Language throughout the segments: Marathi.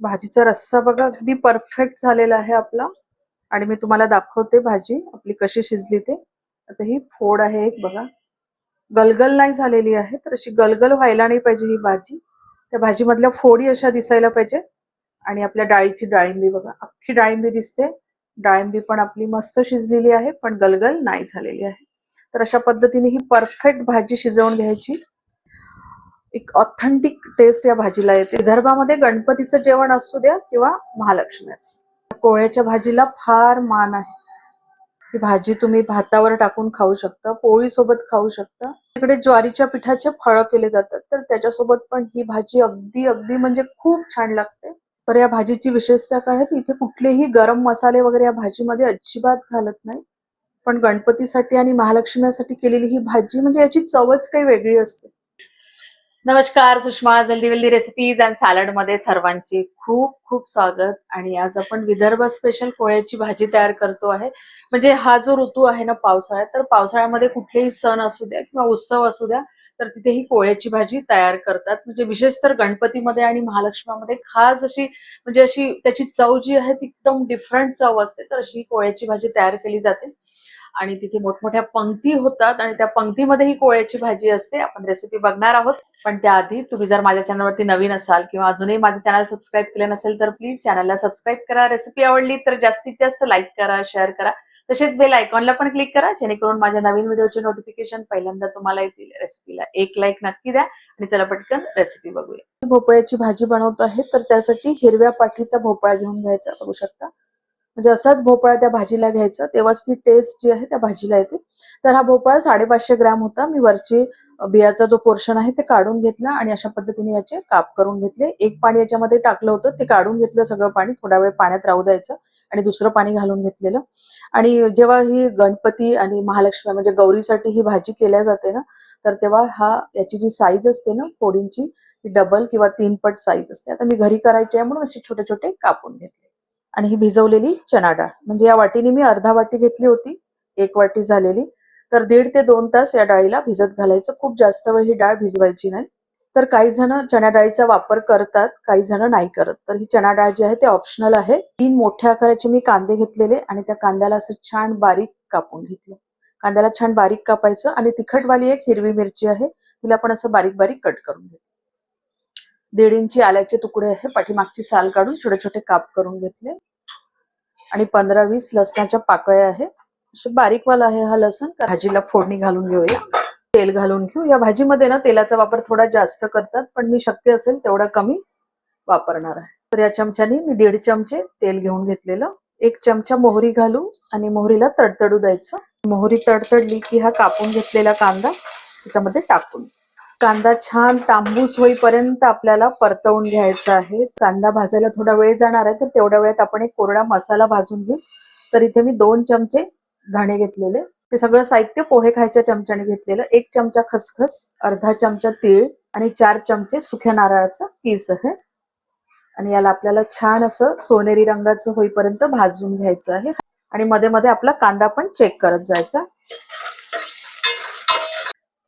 भाजीचा रस्सा बघा अगदी परफेक्ट झालेला आहे आपला. आणि मी तुम्हाला दाखवते भाजी आपली कशी शिजली ते. आता ही फोड आहे एक बघा. गलगल नाही झालेली आहे तर अशी गलगल व्हायला नाही पाहिजे ही भाजी. त्या भाजीमधल्या फोडी अशा दिसायला पाहिजे. आणि आपल्या डाळीची डाळिंबी बघा अख्खी डाळिंबी दिसते. डाळिंबी पण आपली मस्त शिजलेली आहे पण गलगल नाही झालेली आहे. तर अशा पद्धतीने ही परफेक्ट भाजी शिजवून घ्यायची. एक ऑथेंटिक टेस्ट या भाजीला येते. विदर्भामध्ये गणपतीचं जेवण असू द्या किंवा महालक्ष्मीचं. कोळ्याच्या भाजीला फार मान आहे. ही भाजी तुम्ही भातावर टाकून खाऊ शकता पोळी सोबत खाऊ शकता. तिकडे ज्वारीच्या पिठाचे फळं केले जातात तर त्याच्यासोबत पण ही भाजी अगदी अगदी म्हणजे खूप छान लागते. तर या भाजीची विशेषता काय आहे? इथे कुठलेही गरम मसाले वगैरे या भाजीमध्ये अजिबात घालत नाही. पण गणपतीसाठी आणि महालक्ष्मीसाठी केलेली ही भाजी म्हणजे याची चवच काही वेगळी असते. नमस्कार सुषमा जल्दी वेल्दी रेसिपीज अँड सॅलडमध्ये सर्वांचे खूप खूप स्वागत. आणि आज आपण विदर्भ स्पेशल कोळ्याची भाजी तयार करतो आहे. म्हणजे हा जो ऋतू आहे ना पावसाळ्यात तर पावसाळ्यामध्ये कुठलेही सण असू द्या किंवा उत्सव असू द्या तर तिथे ही कोळ्याची भाजी तयार करतात. म्हणजे विशेष तर गणपतीमध्ये आणि महालक्ष्मीमध्ये खास अशी म्हणजे अशी त्याची चव जी आहे ती एकदम डिफरंट चव असते तर अशी कोळ्याची भाजी तयार केली जाते. आणि तिथे मोठमोठ्या पंक्ती होतात आणि त्या पंक्तीमध्ये ही कोळ्याची भाजी असते. आपण रेसिपी बघणार आहोत. पण त्याआधी तुम्ही जर माझ्या चॅनलवरती नवीन असाल किंवा अजूनही माझं चॅनल सबस्क्राईब केलं नसेल तर प्लीज चॅनलला सबस्क्राईब करा. रेसिपी आवडली तर जास्तीत जास्त लाईक करा शेअर करा. तसेच बेल आयकॉनला पण क्लिक करा. जेणेकरून माझ्या नवीन व्हिडिओचे नोटिफिकेशन पहिल्यांदा तुम्हाला येतील. रेसिपीला एक लाईक नक्की द्या. आणि चला पटकन रेसिपी बघूया. भोपळ्याची भाजी बनवतो आहे. तर त्यासाठी हिरव्या पाठीचा भोपळा घेऊन घ्यायचा. बघू शकता. म्हणजे असाच भोपळा त्या भाजीला घ्यायचा. तेव्हाच ती टेस्ट जी आहे त्या भाजीला येते. तर हा भोपळा साडेपाचशे ग्रॅम होता. मी वरची बियाचा जो पोर्शन आहे ते काढून घेतला आणि अशा पद्धतीने याचे काप करून घेतले. एक पाणी याच्यामध्ये टाकलं होतं. ते काढून घेतलं सगळं पाणी. थोडा वेळ पाण्यात राहू द्यायचं आणि दुसरं पाणी घालून घेतलेलं. आणि जेव्हा ही गणपती आणि महालक्ष्मी म्हणजे गौरीसाठी ही भाजी केल्या जाते ना तर तेव्हा हा याची जी साईज असते ना फोडींची डबल किंवा तीन पट साईज असते. आता मी घरी करायची आहे म्हणून असे छोटे छोटे कापून घेतले. आणि ही भिजवलेली चना डाळ. म्हणजे या वाटीने मी अर्धा वाटी घेतली होती एक वाटी झालेली. तर दीड ते दोन तास या डाळीला भिजत घालायचं. खूप जास्त वेळ ही डाळ भिजवायची नाही. तर काही जण चणा डाळीचा वापर करतात काही जण नाही करत. तर ही चणा डाळ जी आहे ते ऑप्शनल आहे. तीन मोठ्या आकाराचे मी कांदे घेतलेले आणि त्या कांद्याला असं छान बारीक कापून घेतलं. कांद्याला छान बारीक कापायचं आणि तिखटवाली एक हिरवी मिरची आहे तिला पण असं बारीक बारीक कट करून घेतलं. दीड इंची आल्याचे तुकडे आहे. पाठीमागची साल काढून छोटे छोटे काप करून घेतले. आणि पंधरा वीस लसणाच्या पाकळ्या आहे. असे बारीकवाला आहे हा लसण. भाजीला फोडणी घालून घेऊया. तेल घालून घेऊ. या भाजीमध्ये ना तेलाचा वापर थोडा जास्त करतात पण मी शक्य असेल तेवढा कमी वापरणार आहे. तर या चमच्याने मी दीड चमचे तेल घेऊन घेतलेलं. एक चमचा मोहरी घालू आणि मोहरीला तडतडू द्यायचं. मोहरी तडतडली की हा कापून घेतलेला कांदा त्याच्यामध्ये टाकून. कांदा छान तांबूस होईपर्यंत आपल्याला परतवून घ्यायचा आहे. कांदा भाजायला थोडा वेळ जाणार आहे तर तेवढ्या वेळात आपण एक कोरडा मसाला भाजून घेऊ. तर इथे मी दोन चमचे धणे घेतलेले. ते सगळं साहित्य पोहे खायच्या चमच्याने घेतलेलं. एक चमचा खसखस अर्धा चमचा तीळ आणि चार चमचे सुक्या नारळाचा पीस आहे. आणि याला आपल्याला छान असं सोनेरी रंगाचं होईपर्यंत भाजून घ्यायचं आहे. आणि मध्ये मध्ये आपला कांदा पण चेक करत जायचा.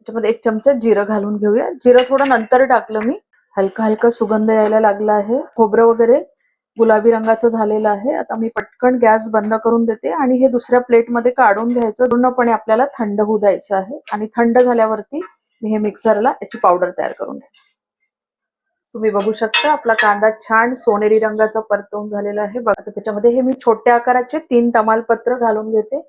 त्याच्यामध्ये एक चमचा जिरं घालून घेऊया. जिरं थोडं नंतर टाकलं मी. हलका हलका सुगंध यायला लागला आहे. खोबरं वगैरे गुलाबी रंगाचं झालेलं आहे. आता मी पटकन गॅस बंद करून देते आणि हे दुसऱ्या प्लेटमध्ये काढून घ्यायचं. पूर्णपणे आपल्याला थंड होऊ द्यायचं आहे. आणि थंड झाल्यावरती मी हे मिक्सरला याची पावडर तयार करून घ्या तुम्ही बघू शकता आपला कांदा छान सोनेरी रंगाचा परतवून झालेला आहे. बघा त्याच्यामध्ये हे मी छोट्या आकाराचे तीन तमालपत्र घालून घेते.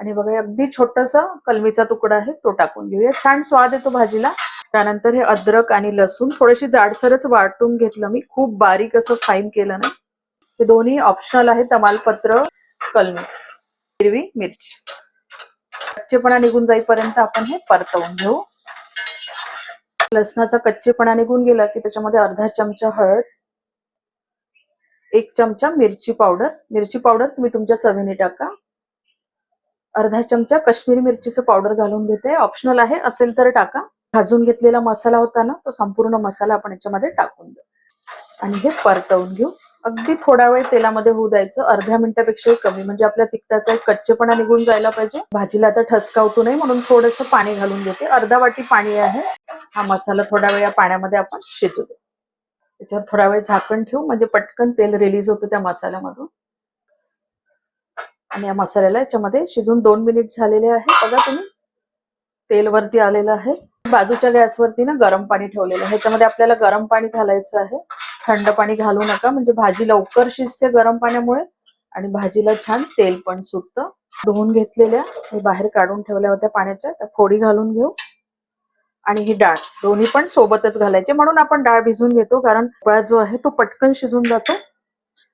आणि बघा अगदी छोटस कलमीचा तुकडा आहे तो टाकून घेऊया. छान स्वाद येतो भाजीला. त्यानंतर हे अद्रक आणि लसूण थोडीशी जाडसरच वाटून घेतलं मी. खूप बारीक असं फाईन केलं नाही. हे दोन्ही ऑप्शनल आहे तमालपत्र कलमी हिरवी मिरची. कच्चेपणा निघून जाईपर्यंत आपण हे परतवून घेऊ. लसणाचा कच्चेपणा निघून गेला की त्याच्यामध्ये अर्धा चमचा हळद एक चमचा मिरची पावडर. मिरची पावडर तुम्ही तुमच्या चवीने टाका. अर्धा चमचा काश्मीरी मिरचीचं पावडर घालून घेते. ऑप्शनल आहे. असेल तर टाका. भाजून घेतलेला मसाला होता ना तो संपूर्ण मसाला आपण याच्यामध्ये टाकून देऊ. आणि हे परतवून घेऊ. अगदी थोडा वेळ तेलामध्ये होऊ द्यायचं. अर्ध्या मिनिटापेक्षाही कमी. म्हणजे आपल्या तिखटाचा एक कच्चेपणा निघून जायला पाहिजे. भाजीला आता ठसका उठू नये म्हणून थोडस पाणी घालून घेते. अर्धा वाटी पाणी आहे. हा मसाला थोडा वेळ या पाण्यामध्ये आपण शिजू दे त्याच्यावर थोडा वेळ झाकण ठेवू. म्हणजे पटकन तेल रिलीज होतं त्या मसाल्यामधून. आणि या मसाल्याला याच्यामध्ये शिजून दोन मिनिट झालेले आहे. बघा तुम्ही. तेल वरती आलेलं आहे. बाजूच्या गॅसवरती ना गरम पाणी ठेवलेलं आहे. ह्याच्यामध्ये आपल्याला गरम पाणी घालायचं आहे. थंड पाणी घालू नका. म्हणजे भाजी लवकर शिजते गरम पाण्यामुळे. आणि भाजीला छान तेल पण सुटतं. धुवून घेतलेल्या हे बाहेर काढून ठेवल्या होत्या पाण्याच्या. त्या फोडी घालून घेऊ. आणि ही डाळ. दोन्ही पण सोबतच घालायचे. म्हणून आपण डाळ भिजून घेतो. कारण फळा जो आहे तो पटकन शिजून जातो.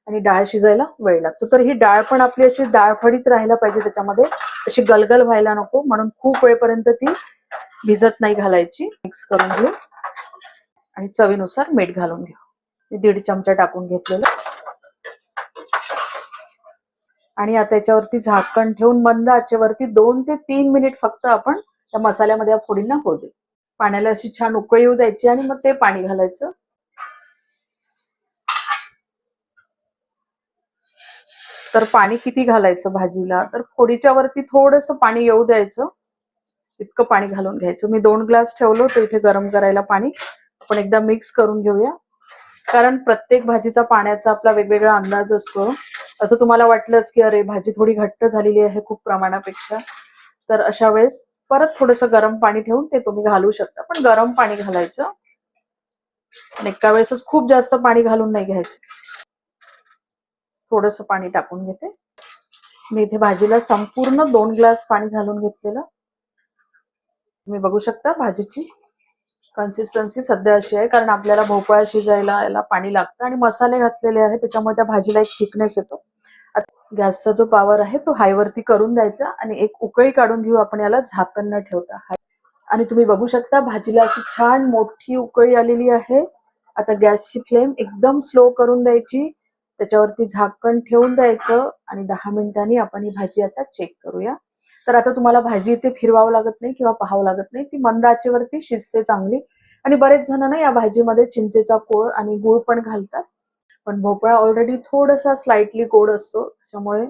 आणि डाळ शिजायला वेळ लागतो. तर ही डाळ पण आपली अशी डाळफडीच राहायला पाहिजे त्याच्यामध्ये. अशी गलगल व्हायला नको. म्हणून खूप वेळपर्यंत ती भिजत नाही घालायची. मिक्स करून घेऊ. आणि चवीनुसार मीठ घालून घेऊ. मी दीड चमचा टाकून घेतलेलं. आणि आता याच्यावरती झाकण ठेवून मंद आचेवरती दोन ते तीन मिनिट फक्त आपण त्या मसाल्यामध्ये या फोडींना होऊ दे पाण्याला अशी छान उकळी येऊ द्यायची आणि मग ते पाणी घालायचं. तर पाणी किती घालायचं भाजीला? तर फोडीच्या वरती थोडस पाणी येऊ द्यायचं. इतकं पाणी घालून घ्यायचं. मी दोन ग्लास ठेवलं होतं इथे गरम करायला पाणी. आपण एकदा मिक्स करून घेऊया. कारण प्रत्येक भाजीचा पाण्याचा आपला वेगवेगळा अंदाज असतो. असं तुम्हाला वाटलंच की अरे भाजी थोडी घट्ट झालेली आहे खूप प्रमाणापेक्षा. तर अशा वेळेस परत थोडस गरम पाणी ठेवून ते तुम्ही घालू शकता. पण गरम पाणी घालायचं. एका वेळेसच खूप जास्त पाणी घालून नाही घ्यायचं. थोडस पाणी टाकून घेते. मी इथे भाजीला संपूर्ण दोन ग्लास पाणी घालून घेतलेलं. तुम्ही बघू शकता भाजीची कन्सिस्टन्सी सध्या अशी आहे कारण आपल्याला भोपळा शिजायला याला पाणी लागतं आणि मसाले घातलेले आहे त्याच्यामुळे त्या भाजीला एक थिकनेस येतो. गॅसचा जो पावर आहे तो हायवरती करून द्यायचा आणि एक उकळी काढून घेऊ आपण याला झाकण न ठेवता. आणि तुम्ही बघू शकता भाजीला अशी छान मोठी उकळी आलेली आहे. आता गॅसची फ्लेम एकदम स्लो करून द्यायची. त्याच्यावरती झाकण ठेवून द्यायचं आणि दहा मिनिटांनी आपण ही भाजी आता चेक करूया. तर आता तुम्हाला भाजी इथे फिरवावं लागत नाही किंवा पाहावं लागत नाही. ती मंद आचेवरती शिजते चांगली. आणि बरेच जण ना या भाजीमध्ये चिंचेचा कोळ आणि गुळ पण घालतात. पण भोपळा ऑलरेडी थोडासा स्लाइटली गोड असतो. त्याच्यामुळे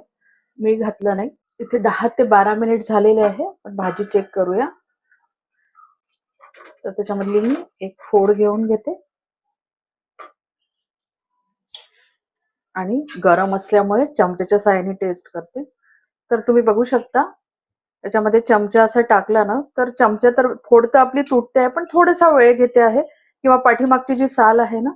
मी घातलं नाही. इथे दहा ते बारा मिनिट झालेले आहे. पण भाजी चेक करूया. तर त्याच्यामधली मी एक फोड घेऊन घेते. आणि गरम असल्यामुळे चमच्याच्या साह्याने टेस्ट करते. तर तुम्ही बघू शकता त्याच्यामध्ये चमचा असं टाकला ना तर चमचा तर फोड तर आपली तुटते आहे पण थोडासा वेळ घेते आहे किंवा पाठीमागची जी साल आहे ना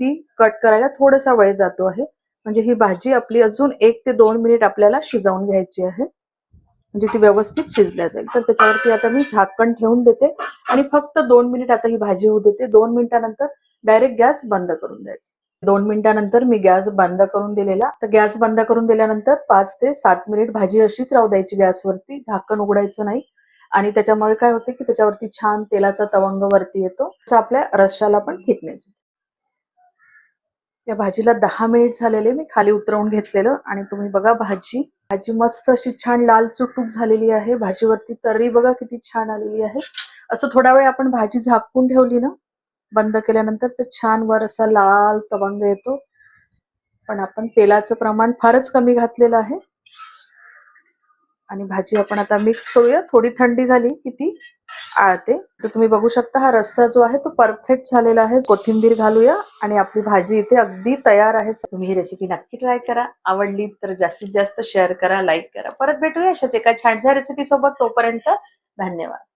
ती कट करायला थोडासा वेळ जातो आहे. म्हणजे ही भाजी आपली अजून एक ते दोन मिनिट आपल्याला शिजवून घ्यायची आहे. म्हणजे ती व्यवस्थित शिजल्या जाईल. तर त्याच्यावरती आता मी झाकण ठेवून देते आणि फक्त दोन मिनिट आता ही भाजी होऊ देते. दोन मिनिटानंतर डायरेक्ट गॅस बंद करून द्यायचा. दोन मिनिटानंतर मी गॅस बंद करून दिलेला. तर गॅस बंद करून दिल्यानंतर पाच ते सात मिनिट भाजी अशीच राहू द्यायची गॅसवरती झाकण उघडायचं नाही. आणि त्याच्यामुळे काय होते की त्याच्यावरती छान तेलाचा तवंग वरती येतो. तसं आपल्या रश्याला पण थिकनेस या भाजीला दहा मिनिट झालेले मी खाली उतरवून घेतलेलं. आणि तुम्ही बघा भाजी भाजी मस्त अशी छान लाल चुटूक झालेली आहे. भाजीवरती तर्री बघा किती छान आलेली आहे. असं थोडा वेळ आपण भाजी झाकून ठेवली ना बंद केल्यानंतर ते छान वर असा लाल तवंग येतो. पण आपण तेलाचं प्रमाण फारच कमी घातलेलं आहे. आणि भाजी आपण आता मिक्स करूया. थोडी थंडी झाली की ती आळते. तर तुम्ही बघू शकता हा रस्सा जो आहे तो परफेक्ट झालेला आहे. कोथिंबीर घालूया आणि आपली भाजी इथे अगदी तयार आहे. तुम्ही ही रेसिपी नक्की ट्राय करा. आवडली तर जास्तीत जास्त शेअर करा लाईक करा. परत भेटूया अशाच एका छानशा रेसिपी सोबत. तोपर्यंत धन्यवाद.